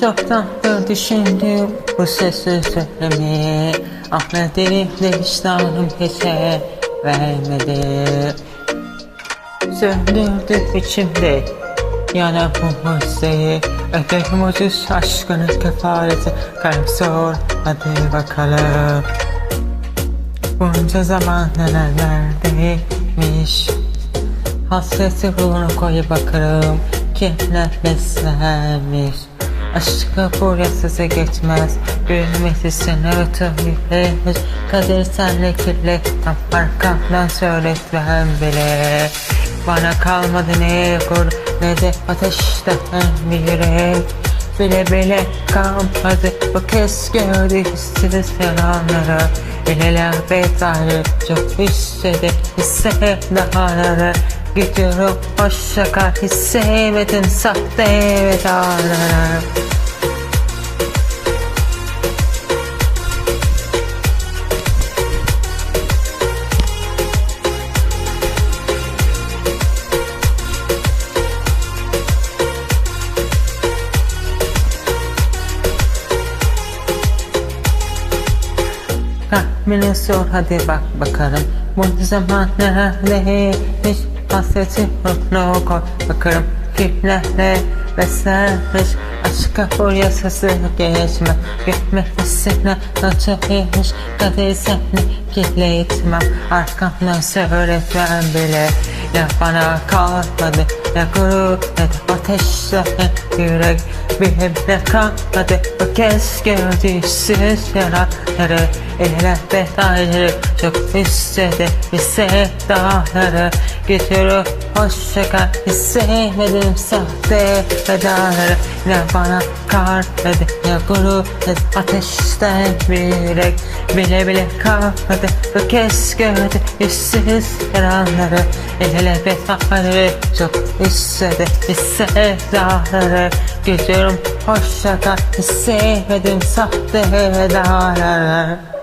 Çoktandır düşündüm bu sözü söylemeyi. Ama dilimde vicdanım geçe vermedi. Söndürdü içimde yana bu müziği Öderim ucuz aşkının kefareti. Kalp sor hadi bakalım. Bunca zaman neler neredeymiş Hasreti ruhunu koyu bakarım Kimler beslenmiş Aşkı buraya geçmez. Gülmesi seni ötürülemiş Kader senle kirli. Tam arkamdan söyletmem bile. Bana kalmadı ne gur Ne de ateşten bir yürek Bile bile kalmadı. Bu kez gördü hissiz yalanları El ele bedayı Çok hissede hisse dahaları Gidiyorum. Hoşça kal. Hissemedim sahte vedaları Kalbini sor hadi bak bakalım Bu zaman neredeymiş Hasreti ruhunu koy bakalım Kimlerle beslenmiş. Aşka buraya sesi geçme. Gitmesine nasılmış Kadir seni kilitmem Arkamdan söyletmem bile. Ya bana kalmadı ne de ateşle yürek Benimle kalmadı. Bu kez gördüğsüz yaraları El ele bedayları Çok istedi. İse dağları Gidiyorum hoşça kal. Hissemedim sahte vedaları Ne bana kar ne de ne gurur ne de ateşten yürek Bile bile kalmadı. Bu kez gördü Yüzsüz yaranları El ele vedaları Çok istedi dağları Gidiyorum hoşça kal Hissemedim sahte vedaları